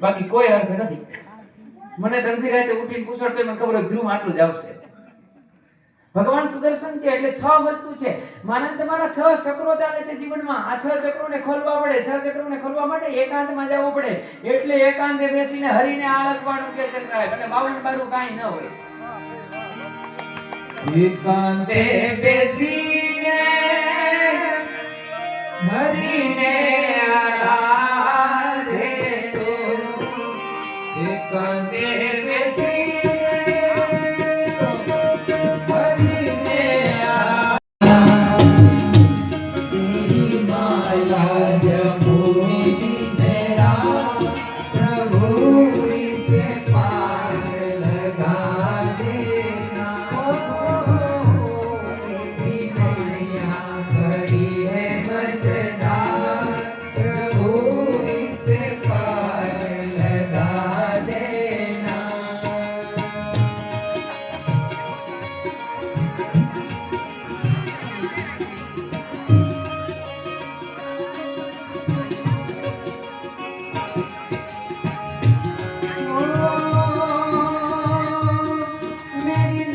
બાકી કોઈ અર્થ નથી. મને તો રાતે ઉઠીને પૂછો તો મને ખબર ધ્રુવ આટલું જ આવશે. ભગવાન સુદર્શન છે એટલે છ વસ્તુ છે. માનંદ તમારા છ ચક્રો ચાલે છે જીવનમાં. આ છ ચક્રોને ખોલવા પડે, છ ચક્રોને ખોલવા માટે એકાંતમાં જવું પડે. એટલે એકાંતે બેસીને હરીને આ લખવાનું કીર્તન કરાય અને બાવન બારું કાંઈ ન હોય. એકાંતે બેસીને હરીને આરાધે amar.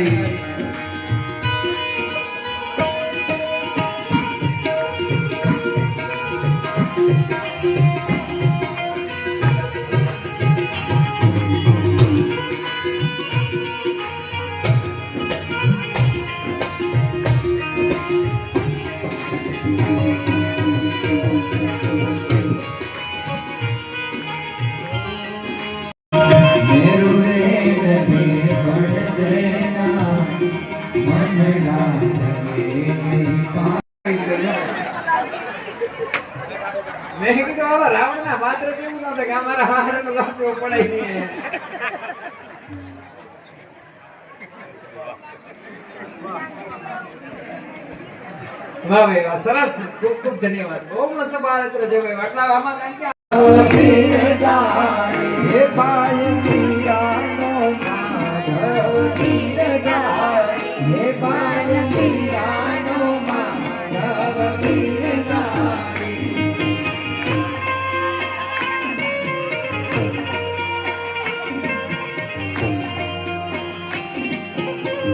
পারি મેં કીધું સરસ. ખૂબ ખૂબ ધન્યવાદ. બહુ મસ્ત બાળક છે ભાઈ. આટલા આમાં કારણ કે